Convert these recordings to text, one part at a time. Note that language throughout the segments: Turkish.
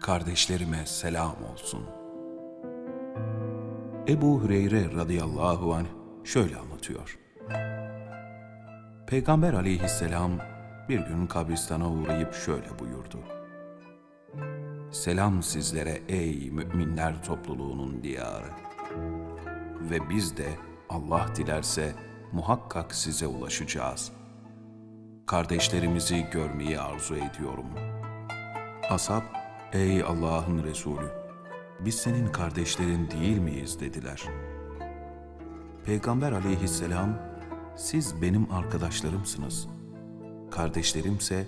kardeşlerime selam olsun. Ebu Hüreyre radıyallahu anh şöyle anlatıyor. Peygamber aleyhisselam bir gün kabristana uğrayıp şöyle buyurdu. Selam sizlere ey müminler topluluğunun diyarı. Ve biz de Allah dilerse muhakkak size ulaşacağız. Kardeşlerimizi görmeyi arzu ediyorum. Ashab, ey Allah'ın Resulü, biz senin kardeşlerin değil miyiz dediler. Peygamber aleyhisselam, siz benim arkadaşlarımsınız. Kardeşlerimse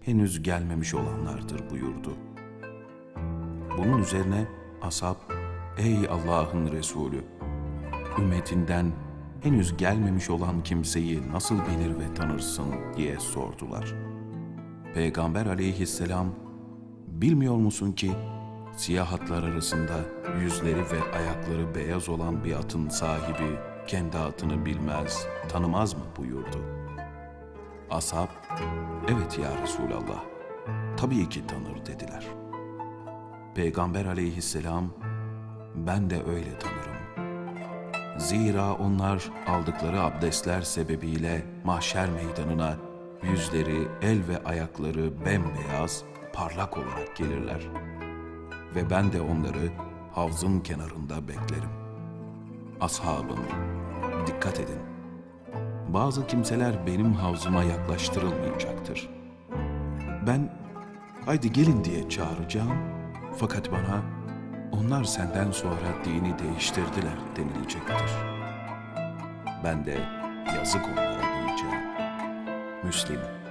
henüz gelmemiş olanlardır buyurdu. Bunun üzerine ashab, ey Allah'ın Resulü, ümmetinden henüz gelmemiş olan kimseyi nasıl bilir ve tanırsın diye sordular. Peygamber aleyhisselam, bilmiyor musun ki siyah atlar arasında yüzleri ve ayakları beyaz olan bir atın sahibi kendi atını bilmez, tanımaz mı buyurdu. Ashab, evet ya Resulallah, tabii ki tanır dediler. Peygamber aleyhisselam, ben de öyle tanırım. Zira onlar aldıkları abdestler sebebiyle mahşer meydanına yüzleri, el ve ayakları bembeyaz, parlak olarak gelirler. Ve ben de onları havzın kenarında beklerim. Ashabım, dikkat edin. Bazı kimseler benim havzıma yaklaştırılmayacaktır. Ben, haydi gelin diye çağıracağım. Fakat bana, onlar senden sonra dini değiştirdiler denilecektir. Ben de yazık onlara diyeceğim. Müslim